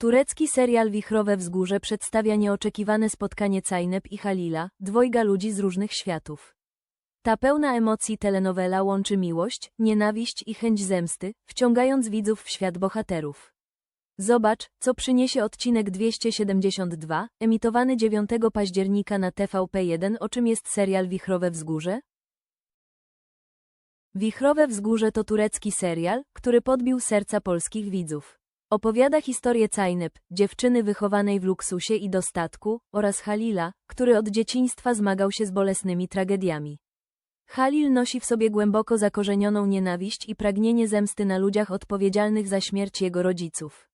Turecki serial Wichrowe Wzgórze przedstawia nieoczekiwane spotkanie Cajnep i Halila, dwojga ludzi z różnych światów. Ta pełna emocji telenowela łączy miłość, nienawiść i chęć zemsty, wciągając widzów w świat bohaterów. Zobacz, co przyniesie odcinek 272, emitowany 9 października na TVP1, o czym jest serial Wichrowe Wzgórze? Wichrowe Wzgórze to turecki serial, który podbił serca polskich widzów. Opowiada historię Cajnep, dziewczyny wychowanej w luksusie i dostatku, oraz Halila, który od dzieciństwa zmagał się z bolesnymi tragediami. Halil nosi w sobie głęboko zakorzenioną nienawiść i pragnienie zemsty na ludziach odpowiedzialnych za śmierć jego rodziców.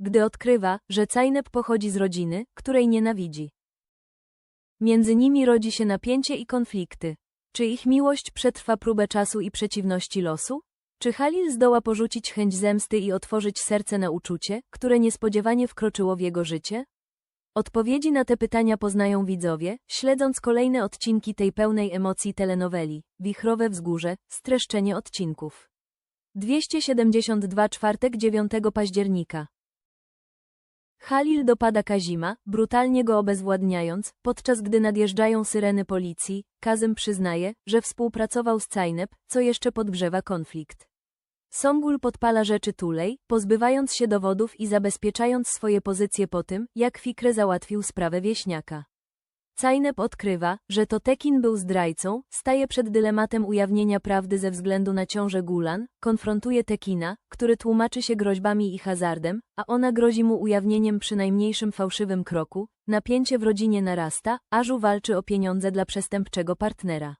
Gdy odkrywa, że Cajnep pochodzi z rodziny, której nienawidzi. Między nimi rodzi się napięcie i konflikty. Czy ich miłość przetrwa próbę czasu i przeciwności losu? Czy Halil zdoła porzucić chęć zemsty i otworzyć serce na uczucie, które niespodziewanie wkroczyło w jego życie? Odpowiedzi na te pytania poznają widzowie, śledząc kolejne odcinki tej pełnej emocji telenoweli, Wichrowe Wzgórze, streszczenie odcinków. 272 czwartek 9 października. Halil dopada Kazima, brutalnie go obezwładniając, podczas gdy nadjeżdżają syreny policji, Kazym przyznaje, że współpracował z Cajnep, co jeszcze podgrzewa konflikt. Songul podpala rzeczy Tulej, pozbywając się dowodów i zabezpieczając swoje pozycje po tym, jak Fikre załatwił sprawę wieśniaka. Cajnep odkrywa, że to Tekin był zdrajcą, staje przed dylematem ujawnienia prawdy ze względu na ciążę Gulan, konfrontuje Tekina, który tłumaczy się groźbami i hazardem, a ona grozi mu ujawnieniem przy najmniejszym fałszywym kroku, napięcie w rodzinie narasta, Ażu walczy o pieniądze dla przestępczego partnera.